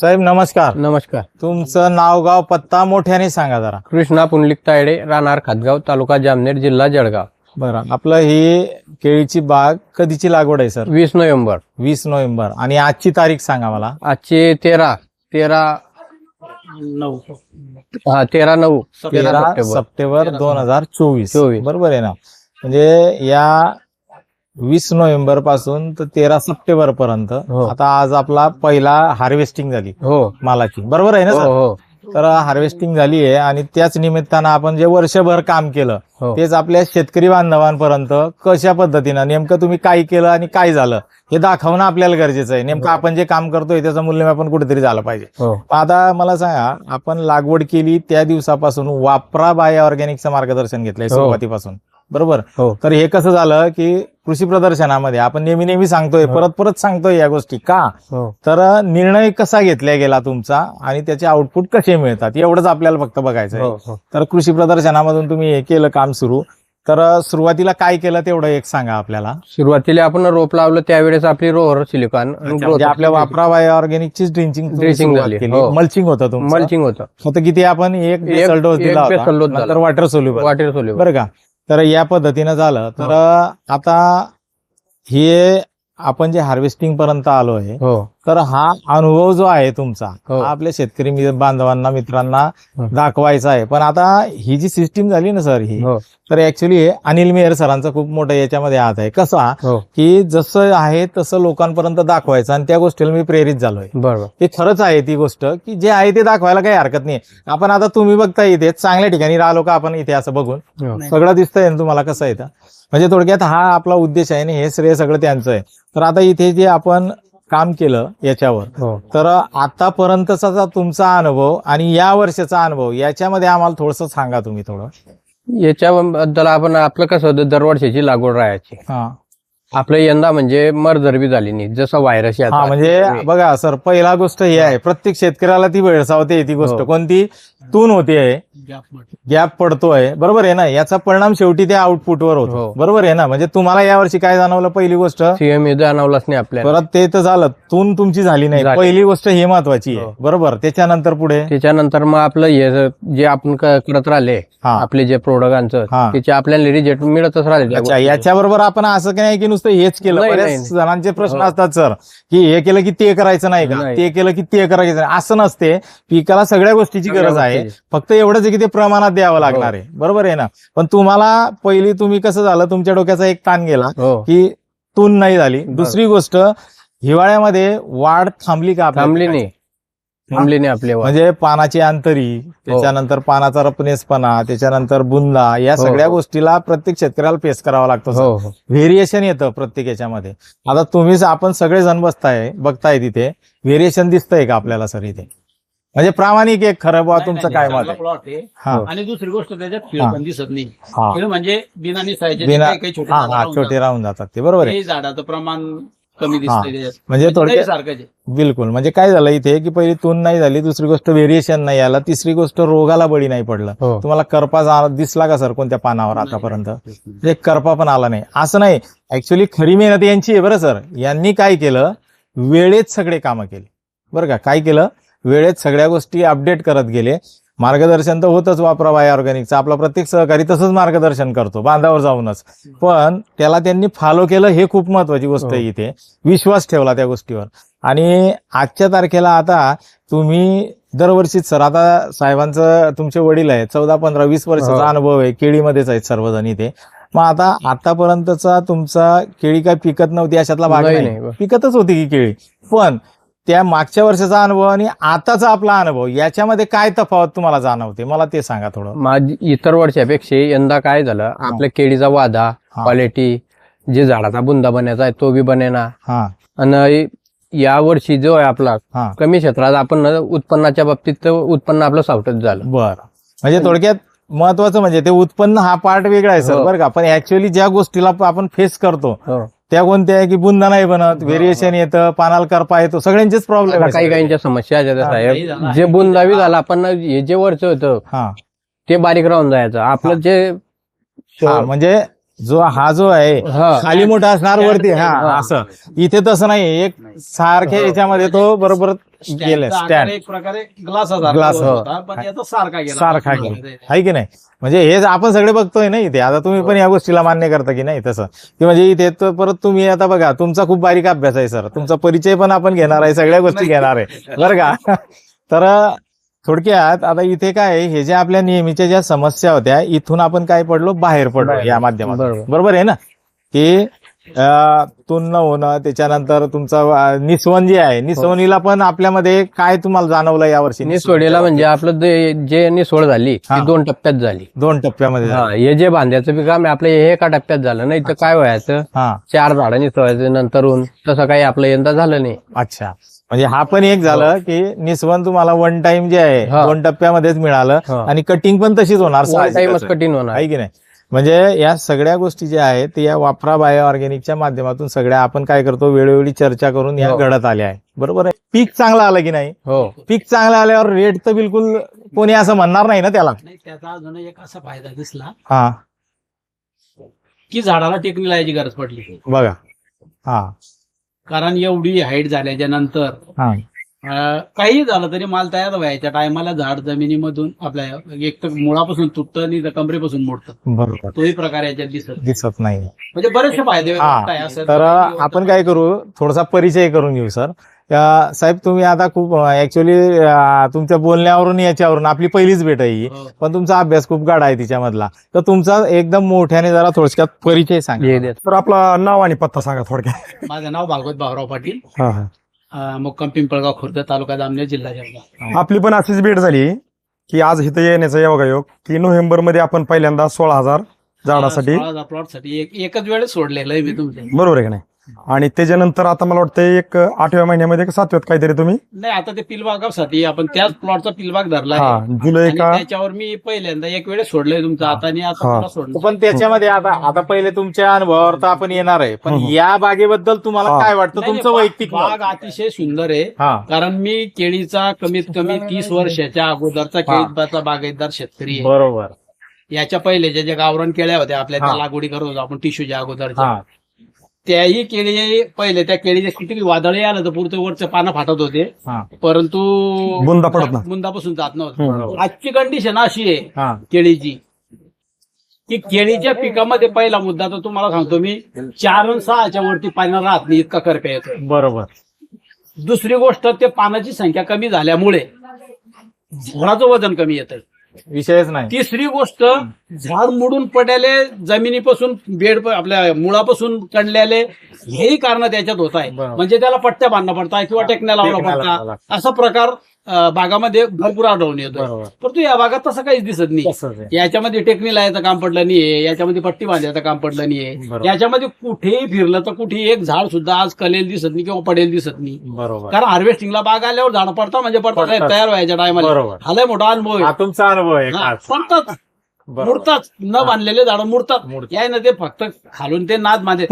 साहेब नमस्कार. नमस्कार. तुमचं नाव गाव पत्ता मोठ्याने सांगा जरा. कृष्णा पुंडलिक तायडे राहणार खातगाव तालुका जामनेर जिल्हा जळगाव. बरं. आपलं ही केळीची बाग कधीची लागवड आहे सर? वीस नोव्हेंबर. वीस नोव्हेंबर. आणि आजची तारीख सांगा मला. आजचे तेरा तेरा नऊ. हा तेरा नऊ. तेरा तेरा सप्टेंबर. सप्टेंबर दोन हजार चोवीस. चोवीस. बरोबर आहे ना? म्हणजे या वीस नोव्हेंबरपासून तर तेरा सप्टेंबर पर्यंत हो. आता आज आपला पहिला हार्वेस्टिंग झाली. हो. मालाची. बरोबर आहे ना हो सर? हो. तर हार्वेस्टिंग झाली आहे आणि त्याच निमित्तानं आपण जे वर्षभर काम केलं हो. तेच आपल्या शेतकरी बांधवांपर्यंत कशा पद्धतीनं नेमकं तुम्ही काय केलं आणि काय झालं हे दाखवणं आपल्याला गरजेचं आहे. नेमकं आपण जे काम करतोय त्याचं मूल्यमापन कुठेतरी झालं पाहिजे. हो. आता मला सांगा आपण लागवड केली त्या दिवसापासून वापरा बाय ऑर्गॅनिकचं मार्गदर्शन घेतलंय हो. सुरुवातीपासून. बरोबर? हो. तर हे कसं झालं की कृषी प्रदर्शनामध्ये आपण नेहमी नेहमी सांगतोय हो. परत परत सांगतोय या गोष्टी. का? हो. तर निर्णय कसा घेतला गेला तुमचा आणि त्याचे आउटपुट कसे मिळतात? एवढंच आपल्याला फक्त बघायचं आहे. हो तर कृषी प्रदर्शनामधून तुम्ही हे केलं काम सुरू. तर सुरुवातीला काय केलं तेवढं एक सांगा आपल्याला. सुरुवातीला आपण रोप लावलं त्यावेळेस आपली रोहर सिलिकॉन म्हणजे आपल्या वापरा बाय ऑर्गॅनिकची ड्रिंचिंग हो. मल्चिंग होतं मल्चिंग होतं. फक्त किती आपण एक डोस दिला वॉटर सोल्युबल वाटेर सोल्युबल बरं का? तर या पद्धतीनं झालं. तर आता हे आपण जे हार्वेस्टिंग पर्यंत आलो आहे हो. तर हा अनुभव जो आहे तुमचा हो. हा आपल्या शेतकरी मि- बांधवांना मित्रांना हो. दाखवायचा आहे. पण आता ही जी सिस्टीम झाली ना सर ही हो. तर ऍक्च्युली अनिल मेहर सरांचा खूप मोठा याच्यामध्ये हात आहे. कसा हो? की जसं आहे तसं लोकांपर्यंत दाखवायचं आणि त्या गोष्टीला मी प्रेरित झालोय. बरोबर. हे खरंच आहे ती गोष्ट की जे आहे ते दाखवायला काही हरकत नाही. आपण आता तुम्ही बघता इथे चांगल्या ठिकाणी राहिलो का आपण इथे असं बघून? हो. सगळं दिसतंय ना तुम्हाला कसं आहे तर म्हणजे थोडक्यात हा आपला उद्देश आहे आणि हे श्रेय सगळं त्यांचं आहे. तर आता इथे जे आपण काम केलं याच्यावर. हो. तर आतापर्यंतचा तुमचा अनुभव आणि या वर्षाचा अनुभव याच्यामध्ये आम्हाला थोडस सांगा तुम्ही थोडं. याच्याबद्दल आपण आपलं कसं होतं दरवर्षीची लागवड राहायची. हा. आपलं यंदा म्हणजे मरदर बी झाली नाही जसं व्हायरस हा म्हणजे बघा सर पहिला गोष्ट ही आहे प्रत्येक शेतकऱ्याला ती भेडसावते ती गोष्ट हो. कोणती? तून होते आहे गॅप पडतोय. बरोबर आहे ना? याचा परिणाम शेवटी त्या आउटपुटवर होतो. हो. बरोबर आहे ना? म्हणजे तुम्हाला यावर्षी काय जाणवलं पहिली गोष्ट? सीएम जाणवलाच नाही आपल्याला. परत ते तर झालं. तून तुमची झाली नाही. पहिली गोष्ट ही महत्वाची आहे. हो. बरोबर? त्याच्यानंतर पुढे? त्याच्यानंतर मग आपलं हे जे आपण करत राहिले आपले जे प्रोडक्टांचं. त्याचे आपल्याला रिजेक्ट मिळतच राहिले. याच्याबरोबर आपण असं काही नाही की नुसतं हेच केलं. नाही, बऱ्याच नाही. जणांचे प्रश्न हो. असतात सर की हे केलं की ते करायचं नाही का? नाही. ते केलं की ते करायचं नाही. असं नसते. पिकाला सगळ्या गोष्टीची गरज आहे. फक्त एवढंच आहे की ते प्रमाणात द्यावं लागणार आहे. बरोबर आहे ना? पण तुम्हाला पहिली तुम्ही कसं झालं तुमच्या डोक्याचा एक ताण गेला हो. की तून नाही झाली. दुसरी गोष्ट हिवाळ्यामध्ये वाढ थांबली का आपल्या थांबली पिकाची? नाही. थांबली नाही आपले वाढ. म्हणजे पानाची अंतरी हो. त्याच्यानंतर पानाचा रपनेसपणा त्याच्यानंतर बुंदा या हो, सगळ्या. गोष्टीला प्रत्येक शेतकऱ्याला फेस करावा लागतो सर. हो हो व्हेरिएशन येतं प्रत्येक याच्यामध्ये आता तुम्हीच आपण सगळे जण बसताय बघताय तिथे व्हेरिएशन दिसतंय का आपल्याला सर इथे म्हणजे प्रामाणिक एक खरं बुवा तुमचं काय मत आहे प्लॉट आहे हा आणि दुसरी गोष्ट त्याच्यात हा. पण दिसत नाही हा म्हणजे बिना निसायचे बिना- काही काही छोटे हा हा राहून छोटे राहून जातात ते बरोबर आहे. हे झाडाचं प्रमाण कमी. दिसतंय त्याच्यात. म्हणजे थोडक्यात सारखंच आहे. बिलकुल. म्हणजे काय झालं इथे की पहिली तून नाही झाली दुसरी गोष्ट व्हेरिएशन नाही आला तिसरी गोष्ट रोगाला बळी नाही पडलं. हो. तुम्हाला करपा जा- दिसला का सर कोणत्या पानावर आतापर्यंत? म्हणजे करपा पण आला नाही. असं नाही. ऍक्च्युली खरी मेहनत यांची आहे बरं सर. यांनी काय केलं? वेळेत सगळे कामं केले. बरं का? काय केलं? वेळेत सगळ्या गोष्टी अपडेट करत गेले. मार्गदर्शन तर होतच वापरा बाय ऑर्गॅनिकचं आपला प्रत्येक सहकारी तसंच मार्गदर्शन करतो बांधावर जाऊनच. पण त्याला त्यांनी फॉलो केलं हे खूप महत्वाची गोष्ट आहे हो. इथे. विश्वास ठेवला त्या गोष्टीवर. आणि आजच्या तारखेला आता तुम्ही दरवर्षीच सर आता साहेबांचं तुमचे वडील आहेत चौदा पंधरा वीस वर्षाचा हो. अनुभव आहे केळीमध्येच आहेत सर्वजण इथे. मग आता आतापर्यंतचा तुमचा केळी काय पिकत नव्हती अशातला भाग नाही. पिकतच होती की केळी. पण त्या मागच्या वर्षाचा अनुभव आणि आताचा आपला अनुभव याच्यामध्ये काय तफावत तुम्हाला जाणवते? मला ते सांगा थोडं. माझी इतर वर्षापेक्षा यंदा काय झालं आपल्या केळीचा वादा. क्वालिटी जे झाडाचा बुंदा बनायचा आहे तो बी बनेना. आणि या वर्षी जो आहे आपला कमी क्षेत्रात आपण उत्पन्नाच्या बाबतीत उत्पन्न आपलं सावटच झालं. बर. म्हणजे थोडक्यात महत्वाचं म्हणजे ते उत्पन्न हा पार्ट वेगळा आहे सर हो. बरं का? पण ऍक्च्युअली ज्या गोष्टीला आपण फेस करतो हो. त्या कोणत्या आहे की बुंदा नाही बनत व्हेरिएशन येतं पानाला करपा येतो सगळ्यांचेच प्रॉब्लेम काही काहींच्या समस्या आहेत साहेब. जे. बुंदावी झालं आपण हे जे वरचं होतं हा. ते बारीक राहून जायचं. आपलं जे हा, म्हणजे जो हा जो आहे हा. खाली मोठा असणार वरती हा हा. असं. इथे तसं नाही एक सारख्या याच्यामध्ये तो बरोबर गेलाय स्टँड एक प्रकारे ग्लास, वर हो. होता, पण याचा सारखा गेला. सारखा गेला. आहे की नाही? म्हणजे हे आपण सगळे बघतोय ना इथे आता तुम्ही पण या गोष्टीला मान्य करता की नाही तसं. की म्हणजे इथे तर परत तुम्ही आता बघा तुमचा खूप बारीक अभ्यास आहे सर. तुमचा परिचय पण आपण घेणार आहे सगळ्या गोष्टी घेणार आहे. बरं का? तर थोडक्यात आता इथे काय आहे, हे ज्या आपल्या नेहमीच्या ज्या समस्या होत्या इथून आपण काय पडलो? बाहेर पडलो बाहेर. या माध्यमातून. बरोबर. बरोबर आहे ना? की अं, तुन्न होणं त्याच्यानंतर तुमचं अं, निस्वन जे आहे निस्वनीला पण आपल्यामध्ये काय तुम्हाला जाणवलं यावर्षी? निसोडीला म्हणजे आपलं जे- जे निसोड झाली हा. ती दोन टप्प्यात झाली. दोन टप्प्यामध्ये हा. हे जे बांध्याचं बी काम आहे आपलं हे एका टप्प्यात झालं. नाही तर काय व्हायचं? हा. चार झाडं निसवायचं नंतरून तसं काही आपलं यंदा झालं नाही. अच्छा. म्हणजे हा पण एक झालं की निस्वन तुम्हाला वन टाइम जे आहे हा. दोन टप्प्यामध्येच मिळालं हा. आणि कटिंग पण तशीच होणार साहजिकच टाइमच आहे. कठीण होणार. आहे की नाही? म्हणजे या सगळ्या गोष्टी ज्या आहेत ते या वापरा बायो ऑर्गॅनिकच्या माध्यमातून सगळ्या आपण काय करतो वेळोवेळी चर्चा करून या हो. घडत आल्या आहे बरोबर आहे? पीक चांगलं आलं की नाही? हो. पीक चांगलं आल्यावर रेट तर बिलकुल कोणी असं म्हणणार नाही ना त्याला. नाही त्याचा अजून एक असा फायदा दिसला. हा. की झाडाला टेकणी लावायची गरज पडली. बघा. हा. कारण एवढी हाईट झाल्याच्यानंतर काही झालं तरी माल तयार व्हायच्या टायमाला झाड जमिनीमधून आपल्या एक तर मुळापासून तुटतं आणि कमरेपासून मोडतं. बरोबर. तोही प्रकार याच्यात दिसत दिसत नाही. म्हणजे बरेचसे फायदे काय तर आपण काय करू थोडासा परिचय करून घेऊ सर. साहेब तुम्ही आता खूप ऍक्च्युली तुमच्या बोलण्यावरून याच्यावरून आपली पहिलीच भेट आहे ही. पण तुमचा अभ्यास खूप गाढा आहे तिच्यामधला. तर तुमचा एकदम मोठ्याने जरा थोडक्यात परिचय सांगा. तर आपला नाव आणि पत्ता सांगा थोडक्यात. माझं नाव भागवत भाऊराव पाटील. हा, हा. अं, मुक्काम पिंपळगाव खुर्द तालुका जामनेर जिल्हा जळगाव. आपली पण अशीच भेट झाली की आज इथं येण्याचा योगायोग की नोव्हेंबरमध्ये आपण पहिल्यांदा सोळा हजार झाडासाठी प्लॉटसाठी एक एकच वेळेस सोडलेलं आहे मी तुमच्या. बरोबर आहे का नाही? आणि त्याच्यानंतर आता मला वाटतं एक आठव्या महिन्यामध्ये का सातव्यात काहीतरी तुम्ही? नाही आता ते पिलबागासाठी आपण त्याच प्लॉटचा पिलबाग धरला हा आहे जुलै आणि का? त्याच्यावर मी पहिल्यांदा एक वेळेस सोडलंय तुमचं. आता आणि आता हा. सोडलं पण त्याच्यामध्ये आता आता पहिले तुमच्या अनुभवावर तर आपण येणार आहे. पण हम्म. या बागेबद्दल तुम्हाला हा. काय वाटतं? नाही, तुमचं नाही, वैयक्तिक मत? बाग अतिशय सुंदर आहे. हा. कारण मी केळीचा कमीत कमी तीस वर्षाच्या अगोदरचा केळीचा बागायतदार शेतकरी आहे. बरोबर. याच्या पहिल्याच्या ज्या गावरान केळ्या होत्या आपल्या त्या हा. लागवडी करत होतो आपण टिश्यूच्या अगोदरच्या. हा. त्याही केळी पहिले त्या केळीच्या किती वादळी आलं तर पुढचं वरचं पानं फाटत होते. हा. परंतु बुंदा पडत नाही. बुंदापासून जात नव्हतं. आजची कंडिशन अशी आहे हा. केळीची. की केळीच्या पिकामध्ये पहिला मुद्दा तर तुम्हाला सांगतो मी चार आणि सहाच्या वरती पाणी राहत नाही इतका करप्या येतो बरोबर. दुसरी गोष्ट ते पानाची संख्या कमी झाल्यामुळे झाडाचं वजन कमी येतं विषयच नाही तिसरी गोष्ट झाड मुडून पडलेले जमिनीपासून बेड आपल्या मुळापासून कणलेले हेही कारण त्याच्यात होत आहे बरोबर. म्हणजे त्याला पट्ट्या बांधणं पडतात किंवा टेकण्या लावणं टेकण्या लावावं पडतात लागतं. असा प्रकार अं, बागामध्ये भरपूर आढळून येतो बरोबर. परंतु या भागात तसं काहीच दिसत नाही. तसंच आहे. याच्यामध्ये टेकणी लावायचं काम पडलं नाहीये याच्यामध्ये पट्टी बांधायचं काम पडलं नाहीये. बरोबर. याच्यामध्ये कुठेही फिरलं तर कुठेही एक झाड सुद्धा आज कलेल दिसत नाही किंवा पडेल दिसत नाही. बरोबर. कारण हार्वेस्टिंगला बाग आल्यावर झाड पडता म्हणजे पडतात. तयार व्हायच्या टायमाला बरोबर. मोठा अनुभव आहे. हा तुमचा अनुभव आहे हा, खास. पडतात. बरोबर. मुडतात न बांधलेले झाड मुडतात मुडतात. याय ना ते फक्त खालून ते नाद बांधे